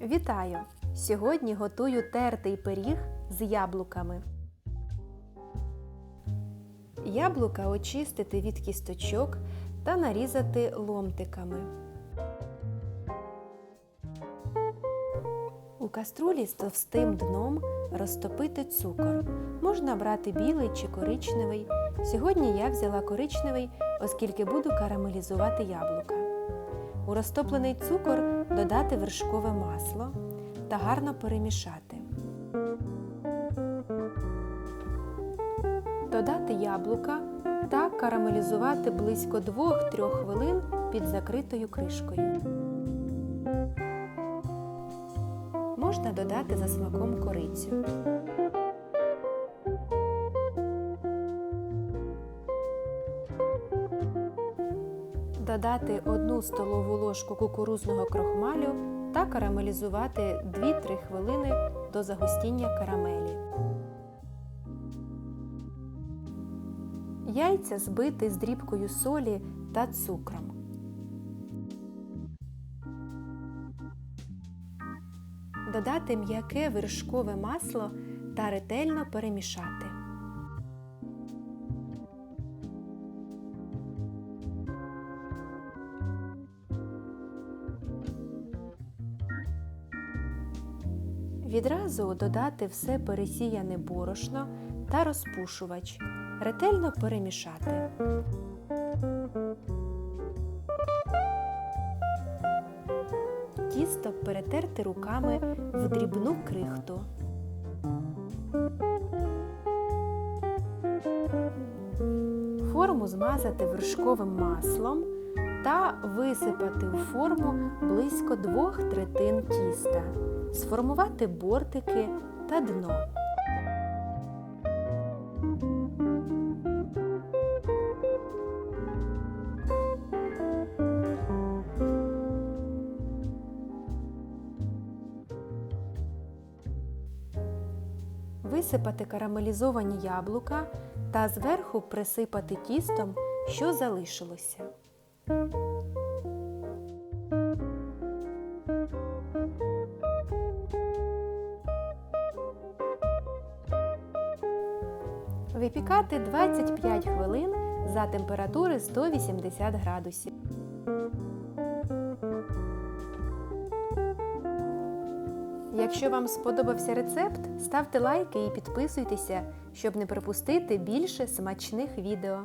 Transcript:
Вітаю! Сьогодні готую тертий пиріг з яблуками. Яблука очистити від кісточок та нарізати ломтиками. У каструлі з товстим дном розтопити цукор. Можна брати білий чи коричневий. Сьогодні я взяла коричневий, оскільки буду карамелізувати яблука. У розтоплений цукор додати вершкове масло та гарно перемішати. Додати яблука та карамелізувати близько 2-3 хвилин під закритою кришкою. Можна додати за смаком корицю. Додати 1 столову ложку кукурузного крохмалю та карамелізувати 2-3 хвилини до загустіння карамелі. Яйця збити з дрібкою солі та цукром. Додати м'яке вершкове масло та ретельно перемішати. Відразу додати все пересіяне борошно та розпушувач. Ретельно перемішати. Тісто перетерти руками в дрібну крихту. Форму змазати вершковим маслом та висипати у форму близько двох третин тіста, сформувати бортики та дно. Висипати карамелізовані яблука та зверху присипати тістом, що залишилося. Випікати 25 хвилин за температури 180 градусів. Якщо вам сподобався рецепт, ставте лайки і підписуйтеся, щоб не пропустити більше смачних відео.